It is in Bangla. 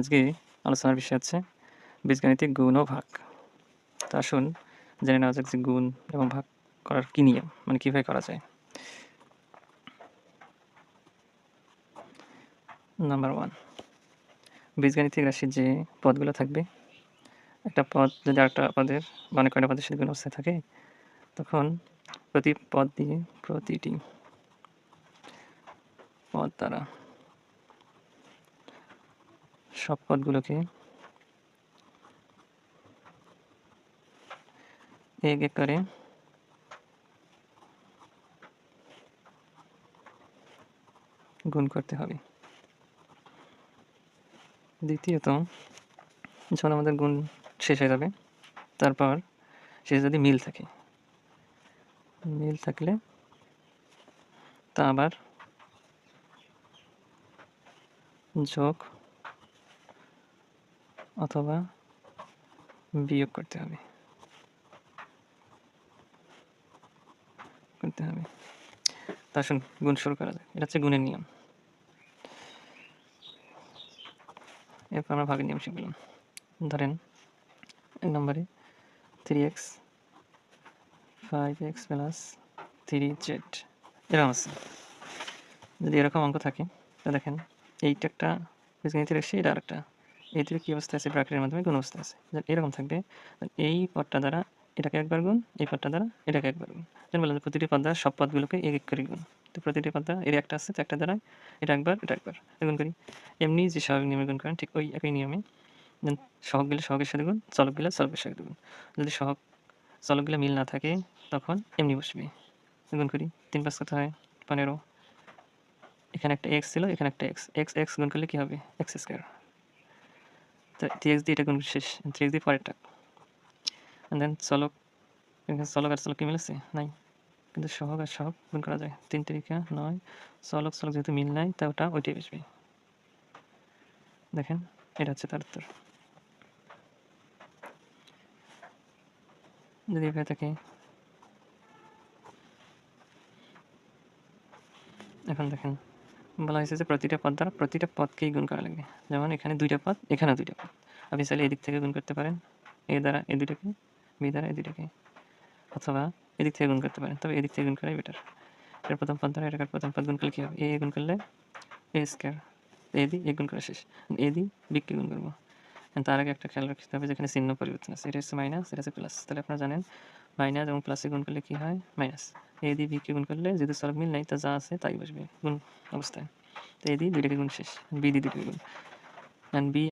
আজকে আলোচনার বিষয় হচ্ছে বীজগাণিতিক গুণ ও ভাগ। তো আসুন জেনে নেওয়া যাক যে গুণ এবং ভাগ করার কী নিয়ম মানে কীভাবে করা যায়। নাম্বার ওয়ান, বীজগাণিতিক রাশির যে পদগুলো থাকবে, একটা পদ যদি আরেকটা পদের মানে কয়টা পদের সাথে গুণ অবস্থায় থাকে, তখন প্রতি পদ দিয়ে প্রতিটি পদ দ্বারা সব পদগুলোকে এক এক করে। গুণ করতে হবে। দ্বিতীয়ত, যখন আমাদের গুণ শেষ হয়ে যাবে, তারপর শেষে যদি মিল থাকে, মিল থাকলে তা আবার যোগ অথবা বিয়োগ করতে হবে। করতে হবে। তা আসুন, গুণ শুরু করা যায় এটা হচ্ছে গুণের নিয়ম। এরপর আমরা ভাগের নিয়ম শিখলাম। ধরেন এক নম্বরে three x five x plus three z এরকম আছে। যদি এরকম অঙ্ক থাকে, তা দেখেন, এইটা একটা বীজগণিতের এসে এটা দুটো কী অবস্থা আছে? ব্র্যাকেটের মাধ্যমে গুণ অবস্থা আছে। এরকম থাকবে এই পদটা দ্বারা এটাকে একবার গুণ, এই পদটা দ্বারা এটাকে একবার গুণ। যেমন বললাম প্রতিটি পদ দ্বারা সব পদগুলোকে এক এক করে গুণ। তো প্রতিটি পদ দ্বারা এর একটা আছে, তো একটা দ্বারা এটা একবার এটা একবার। গুণ করি। এমনি যে স্বাভাবিক নিয়মে গুণ করেন, ঠিক ওই একই নিয়মে। দেন সহগ গেলে সহগের সাথে গুণ চলক গেলে চলকের সাথে গুণ। যদি সহগ চলকগুলো মিল না থাকে, তখন এমনি বসবে। গুণ করি। তিন পাঁচ কত হয়? পনেরো। এখানে একটা এক্স ছিল, এখানে একটা এক্স এক্স এক্স গুণ করলে কী হবে? এক্স স্কোয়ার তো থ্রি এক্স দিয়ে এটা গুণ শেষ থ্রি এক্স দিয়ে পরেরটা দেন চলক চলক আর চলক কি মিলেছে? নাই। কিন্তু সহগ আর সহগ গুণ করা যায়। তিন তারিখা নয় চলক চলক যেহেতু মিল নাই, তা ওটা ওইটাই বসবে দেখেন, এটা হচ্ছে তার উত্তর। যদি এভাবে থাকে, এখন দেখেন বলা হয়েছে যে প্রতিটা পদ দ্বারা প্রতিটা পদকেই গুণ করা লাগবে যেমন এখানে দুইটা পদ, এখানেও দুইটা পদ। আপনি চাইলে এদিক থেকে গুণ করতে পারেন। এ দ্বারা এ দুইটাকে, বি দ্বারা এ দুইটাকে। অথবা এদিক থেকে গুণ করতে পারেন। তবে এদিক থেকে গুণ করাই বেটার এর প্রথম পদ দ্বারা এটাকে প্রথম পদ গুণ করলে কী হবে? এ গুণ করলে এ স্কোয়ার। এ দি, এ গুণ করা শেষ। এ দি বিকে গুণ করব। তার আগে একটা খেয়াল রাখতে হবে যেখানে চিহ্ন পরিবর্তন আছে। এটা হচ্ছে মাইনাস এটা হচ্ছে প্লাস তাহলে আপনারা জানেন মাইনাস এবং প্লাসে গুণ করলে কী হয়? মাইনাস এ দিয়ে বিকে গুণ করলে যদি সলক মিল নাই, তা যা আছে তাই বসবে। গুণ অবস্থায়। তো এ দিয়ে দুইটাকে গুণ শেষ। বি দিয়ে দুইটাকে গুণ। And B